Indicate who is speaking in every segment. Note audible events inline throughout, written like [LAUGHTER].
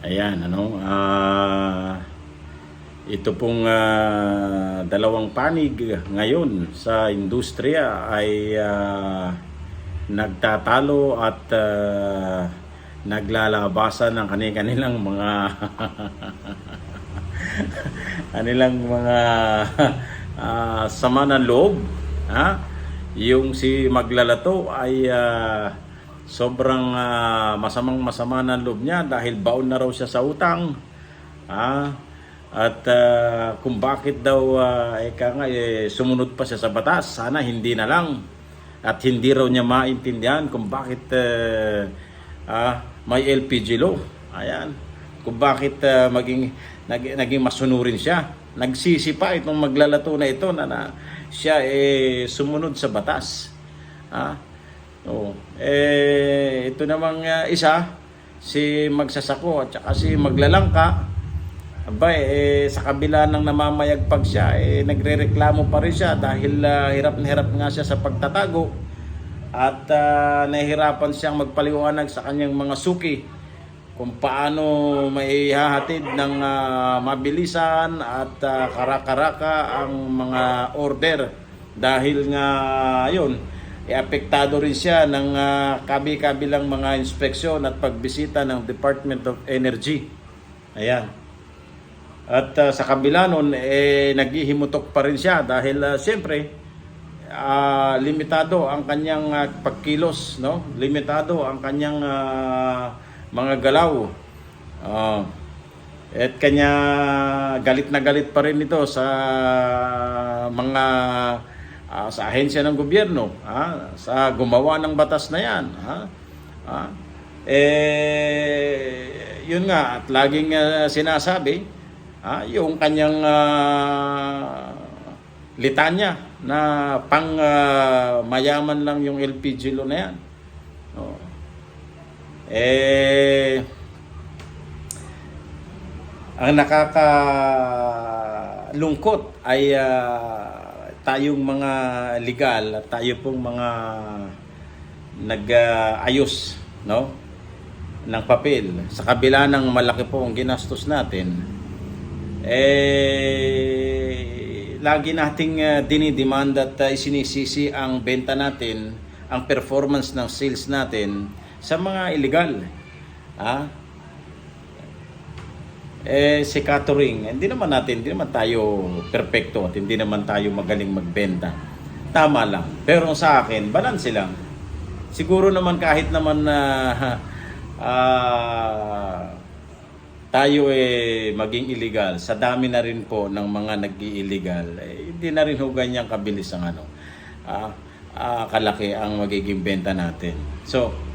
Speaker 1: Ayan, ano, ah, ito pong ah, dalawang panig ngayon sa industriya ay ah, nagtatalo at ah, naglalabasan ng kanilang mga [LAUGHS] kanilang mga ah, sama ng loob. Ha? Yung si Maglalato ay ah, sobrang ah, masamang masama ng loob niya dahil baon na raw siya sa utang. Ha? At ah, kung bakit daw uh, eka nga, eh, sumunod pa siya sa batas, sana hindi na lang. At hindi raw niya maintindihan kung bakit eh, ah, may LPG law. Ayan. Kung bakit ah, maging nag, naging masunurin siya. Nagsisi pa itong maglalato na ito na, na siya eh sumunod sa batas. Ah. Oo. Eh ito namang ah, isa si magsasako at saka si maglalangka. Abay, eh, sa kabila ng namamayagpag siya, eh, nagrereklamo pa rin siya dahil ah, hirap na hirap nga siya sa pagtatago at ah, nahihirapan siyang magpaliwanag sa kanyang mga suki kung paano may hahatid ng ah, mabilisan at ah, karakaraka ang mga order dahil nga yun e apektado rin siya ng ah, kabi-kabilang mga inspeksyon at pagbisita ng Department of Energy. Ayan. At ah, sa kabila nun, eh, naghihimutok pa rin siya dahil ah, siyempre, ah, limitado ang kanyang ah, pagkilos, no? Limitado ang kanyang ah, mga galaw. Ah, at kanya galit na galit pa rin ito sa mga ah, sa ahensya ng gobyerno, ha? sa gumawa ng batas na yan. Ha? Ha? Eh, yun nga, at laging ah, sinasabi, ha? yung kanyang ah, litanya na pang ah, mayaman lang yung LPG lo na yan. Oh. Eh, ang nakakalungkot ay ah, tayong mga legal at tayo pong mga nag-ayos no? Ng papel. Sa kabila ng malaki po ang ginastos natin eh lagi nating uh, dinidemand at uh, isinisisi ang benta natin ang performance ng sales natin sa mga illegal ah eh si catering, hindi naman natin, hindi naman tayo perpekto at hindi naman tayo magaling magbenta. Tama lang. Pero sa akin, balance lang. Siguro naman kahit naman na [LAUGHS] ah, tayo eh maging illegal, sa dami na rin po ng mga nag-illegal, eh, hindi na rin ho ganyang kabilis ang ano, ah, ah, kalaki ang magiging benta natin. So,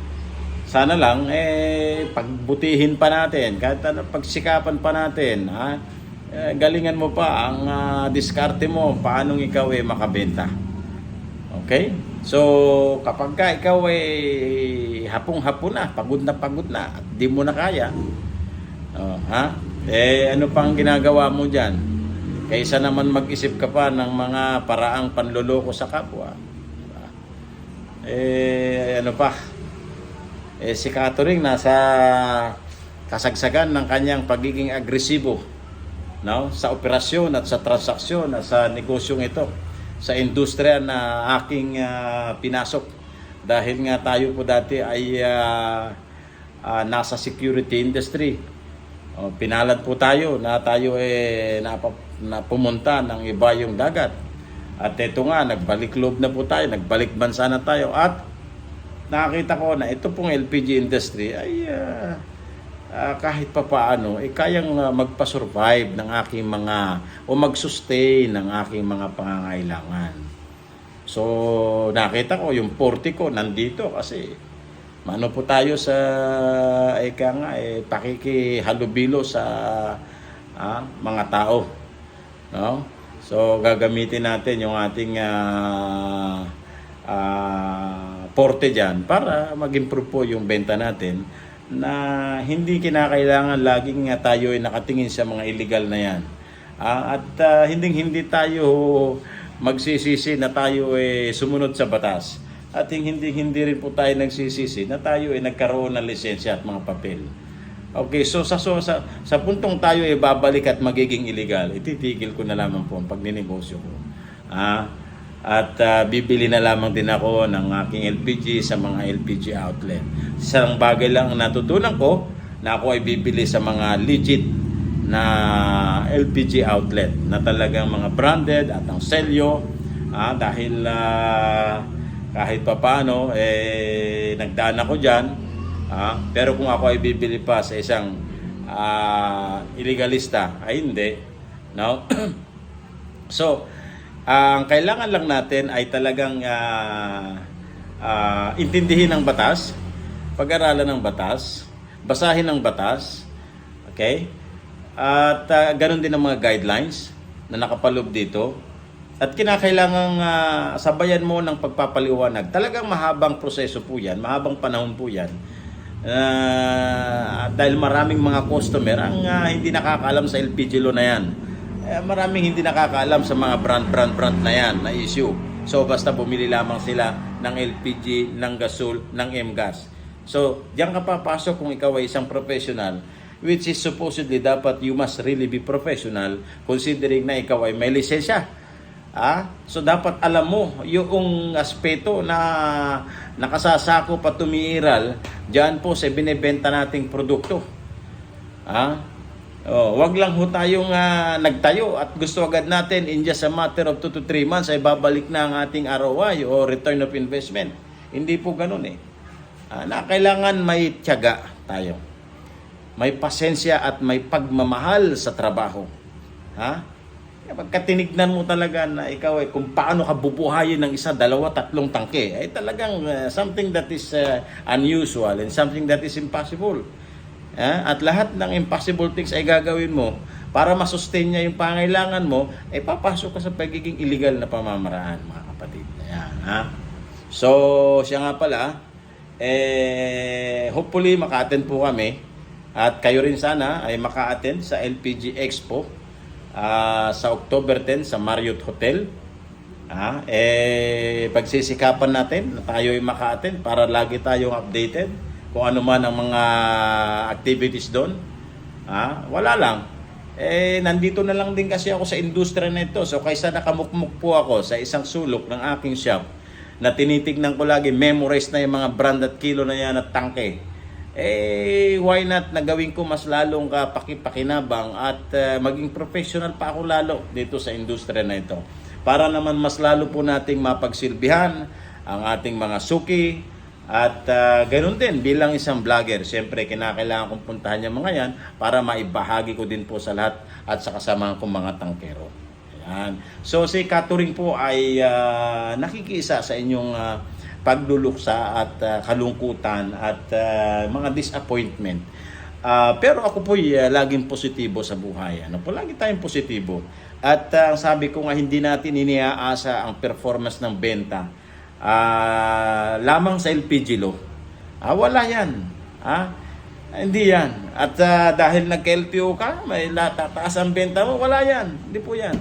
Speaker 1: sana lang eh pagbutihin pa natin kahit ano pagsikapan pa natin ha? Eh, galingan mo pa ang ah, diskarte mo paano ikaw eh makabenta. Okay? So kapag ka ikaw eh hapong-hapon na pagod na pagod na at di mo na kaya oh, ha? Eh ano pang ginagawa mo diyan kaysa naman mag-isip ka pa ng mga paraang panloloko sa kapwa eh ano pa eh, si Catering nasa kasagsagan ng kanyang pagiging agresibo no? sa operasyon at sa transaksyon at sa negosyong ito sa industriya na aking ah, pinasok. Dahil nga tayo po dati ay ah, ah, nasa security industry. O, pinalad po tayo na tayo eh napa, na pumunta ng iba yung dagat. At ito nga nagbalik loob na po tayo nagbalik bansa na tayo. At nakakita ko na ito pong LPG industry ay ah, ah, kahit pa paano, eh, kayang ah, magpa-survive ng aking mga, o mag-sustain ng aking mga pangangailangan. So, nakita ko yung 40 ko nandito kasi ano po tayo sa eka nga eh pakikihalubilo sa ah, mga tao no so gagamitin natin yung ating ah, ah, porte dyan para mag-improve po yung benta natin na hindi kinakailangan laging tayo ay nakatingin sa mga illegal na yan. Ah, at ah, hindi hindi tayo magsisisi na tayo ay sumunod sa batas. At hindi hindi rin po tayo nagsisisi na tayo ay nagkaroon ng lisensya at mga papel. Okay, so sa, so, sa, sa puntong tayo ay babalik at magiging illegal, ititigil ko na lamang po ang pagninegosyo ko. Ah, at ah, bibili na lamang din ako ng aking LPG sa mga LPG outlet. Isang bagay lang ang natutunan ko na ako ay bibili sa mga legit na LPG outlet na talagang mga branded at ang selyo. Ah, dahil ah, kahit papano eh nagdaan ako diyan ah, pero kung ako ay bibili pa sa isang ah, illegalista ay hindi no? [CLEARS THROAT] So ang kailangan lang natin ay talagang ah, ah, intindihin ang batas pag-aralan ng batas basahin ang batas okay at ah, ganun din ang mga guidelines na nakapalob dito at kinakailangang ah, sabayan mo ng pagpapaliwanag. Talagang mahabang proseso po yan, mahabang panahon po yan. Ah, dahil maraming mga customer ang ah, hindi nakakaalam sa LPG loan na yan. Eh, maraming hindi nakakaalam sa mga brand, brand, brand na yan, na issue. So basta bumili lamang sila ng LPG, ng gasol, ng M-gas. So, diyan ka papasok kung ikaw ay isang professional which is supposedly dapat you must really be professional considering na ikaw ay may lisensya. Ah, so dapat alam mo yung aspeto na nakasasako pa tumiiral diyan po sa binebenta nating produkto. Ah, oh, wag lang ho tayong ah, nagtayo at gusto agad natin in just a matter of 2 to 3 months ay babalik na ang ating ROI o return of investment. Hindi po ganoon eh. Ah, na kailangan may tiyaga tayo. May pasensya at may pagmamahal sa trabaho. Ha? Pagka mo talaga na ikaw ay kung paano ka bubuhayin ng isa, dalawa, tatlong tangke, ay talagang uh, something that is uh, unusual and something that is impossible. Ah, at lahat ng impossible things ay gagawin mo para masustain niya yung pangailangan mo, ay papasok ka sa pagiging illegal na pamamaraan, mga kapatid. Ayan, ha? So, siya nga pala, eh, hopefully maka-attend po kami at kayo rin sana ay maka-attend sa LPG Expo ah, sa October 10 sa Marriott Hotel. Ah, eh, pagsisikapan natin na tayo ay maka-attend para lagi tayong updated kung ano man ang mga activities doon. Ah, wala lang. Eh, nandito na lang din kasi ako sa industriya na ito. So, kaysa nakamukmuk po ako sa isang sulok ng aking shop na tinitignan ko lagi, memorize na yung mga brand at kilo na yan at tangke. Eh, why not na gawin ko mas lalong kapakipakinabang at uh, maging professional pa ako lalo dito sa industriya na ito. Para naman mas lalo po nating mapagsilbihan ang ating mga suki, at uh, ganun din, bilang isang vlogger, siyempre kinakailangan kong puntahan yung mga yan para maibahagi ko din po sa lahat at sa kasama kong mga tangkero. Ayan. So si Katuring po ay uh, nakikisa sa inyong uh, pagluluksa at uh, kalungkutan at uh, mga disappointment. Uh, pero ako po uh, laging positibo sa buhay. Ano po, lagi tayong positibo. At uh, sabi ko nga hindi natin iniaasa ang performance ng benta ah lamang sa LPG law. Ah, wala yan. Ah, hindi yan. At ah, dahil nag-LTO ka, may tataas ang benta mo, wala yan. Hindi po yan.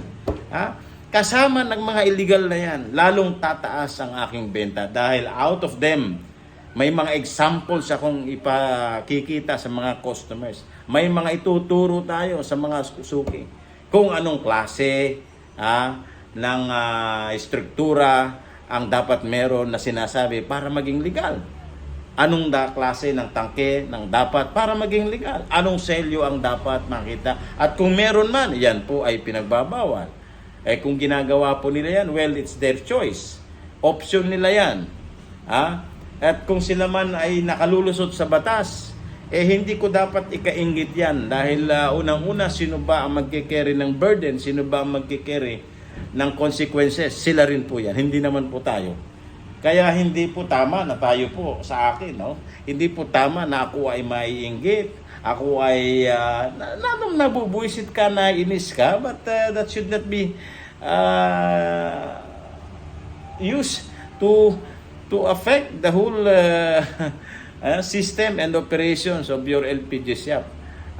Speaker 1: Ah, kasama ng mga illegal na yan, lalong tataas ang aking benta dahil out of them, may mga examples akong ipakikita sa mga customers. May mga ituturo tayo sa mga suki. Kung anong klase ah, ng ah, struktura, ang dapat meron na sinasabi para maging legal. Anong da klase ng tangke ng dapat para maging legal? Anong selyo ang dapat makita? At kung meron man, yan po ay pinagbabawal. Eh kung ginagawa po nila yan, well, it's their choice. Option nila yan. Ha? At kung sila man ay nakalulusot sa batas, eh hindi ko dapat ikaingit yan dahil uh, unang-una sino ba ang magkikerry ng burden, sino ba ang magkikerry ng consequences, sila rin po yan, hindi naman po tayo. Kaya hindi po tama na tayo po sa akin, no? Hindi po tama na ako ay maiinggit, ako ay uh, na, na, nabubuisit ka na inis ka, but uh, that should not be uh, used to to affect the whole uh, [LAUGHS] system and operations of your LPG shop,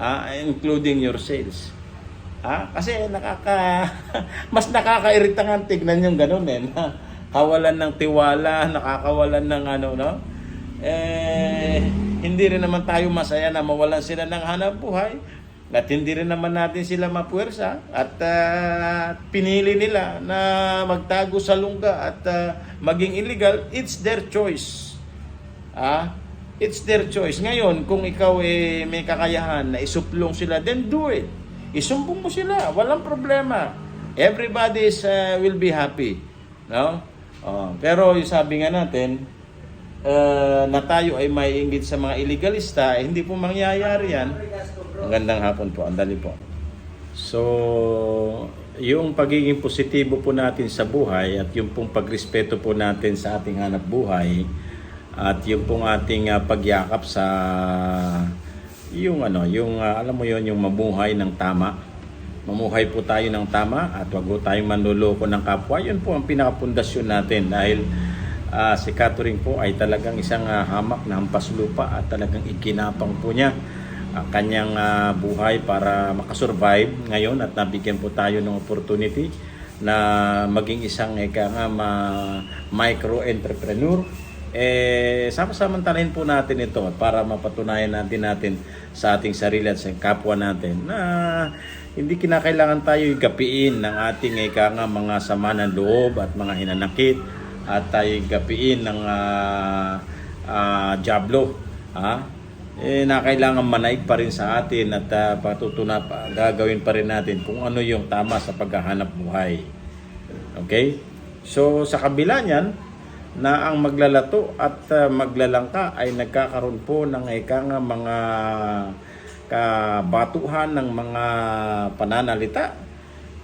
Speaker 1: uh, including your sales. Ha? Kasi nakaka [LAUGHS] mas nakakairita nga tignan yung ganun eh. Kawalan ng tiwala, nakakawalan ng ano, no? Eh, hindi rin naman tayo masaya na mawalan sila ng hanap buhay at hindi rin naman natin sila mapuwersa at ah, pinili nila na magtago sa lungga at ah, maging illegal, it's their choice. Ah, it's their choice. Ngayon, kung ikaw eh, may kakayahan na isuplong sila, then do it. Isumbong mo sila, walang problema. Everybody is, ah, will be happy. No? Oh, pero yung sabi nga natin, ah, na tayo ay may inggit sa mga illegalista, eh, hindi po mangyayari yan. Magandang hapon po, andali po. So, yung pagiging positibo po natin sa buhay at yung pong pagrespeto po natin sa ating hanap buhay at yung pong ating ah, pagyakap sa yung ano, yung ah, alam mo yon yung mabuhay ng tama. Mamuhay po tayo ng tama at wag po tayong manluloko ng kapwa. Yun po ang pinakapundasyon natin dahil ah, si Catherine po ay talagang isang ah, hamak na hampas lupa at talagang ikinapang po niya ang kanyang ah, buhay para makasurvive ngayon at nabigyan po tayo ng opportunity na maging isang eka nga ma- micro-entrepreneur eh sama-samantalahin po natin ito para mapatunayan natin natin sa ating sarili at sa kapwa natin na hindi kinakailangan tayo gapiin ng ating eka nga mga sama ng loob at mga hinanakit at tayo gapiin ng ah, ah, jablo ha eh nakailangan manaig pa rin sa atin at uh, patutuna pa, gagawin pa rin natin kung ano yung tama sa paghahanap buhay. Okay? So sa kabila niyan na ang maglalato at uh, maglalangka ay nagkakaroon po ng ika nga mga kabatuhan ng mga pananalita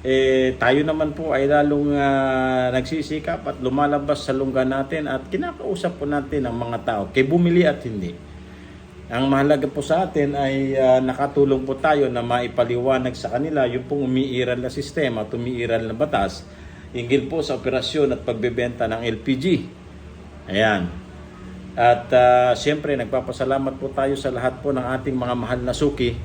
Speaker 1: eh tayo naman po ay lalong ah, nagsisikap at lumalabas sa lungga natin at kinakausap po natin ang mga tao kay bumili at hindi. Ang mahalaga po sa atin ay ah, nakatulong po tayo na maipaliwanag sa kanila yung pong umiiral na sistema at umiiral na batas hinggil po sa operasyon at pagbebenta ng LPG. Ayan. At ah, siyempre nagpapasalamat po tayo sa lahat po ng ating mga mahal na suki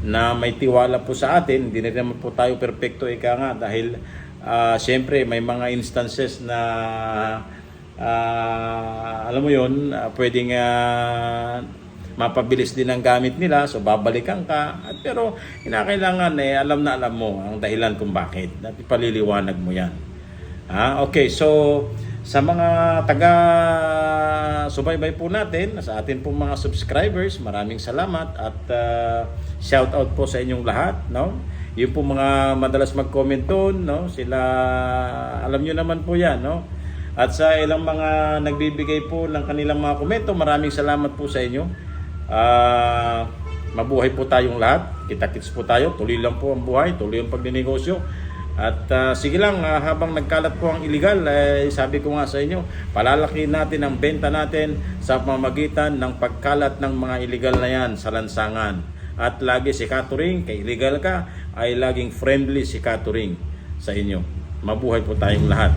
Speaker 1: na may tiwala po sa atin. Hindi na naman po tayo perpekto ika nga dahil ah, siyempre may mga instances na ah, alam mo yon pwedeng ah, mapabilis din ang gamit nila so babalikan ka at pero kinakailangan eh alam na alam mo ang dahilan kung bakit at ipaliliwanag mo yan Ah, okay. So, sa mga taga subaybay po natin, sa atin pong mga subscribers, maraming salamat at uh, shout out po sa inyong lahat, no? Yung po mga madalas mag-comment doon, no? Sila alam niyo naman po 'yan, no? At sa ilang mga nagbibigay po ng kanilang mga komento, maraming salamat po sa inyo. Ah, mabuhay po tayong lahat. Kita-kits po tayo. Tuloy lang po ang buhay, tuloy ang pagninegosyo. At ah, sige lang, ah, habang nagkalat po ang illegal, eh, sabi ko nga sa inyo, palalaki natin ang benta natin sa pamamagitan ng pagkalat ng mga illegal na yan sa lansangan. At lagi si Katuring, kay illegal ka, ay laging friendly si Katuring sa inyo. Mabuhay po tayong lahat.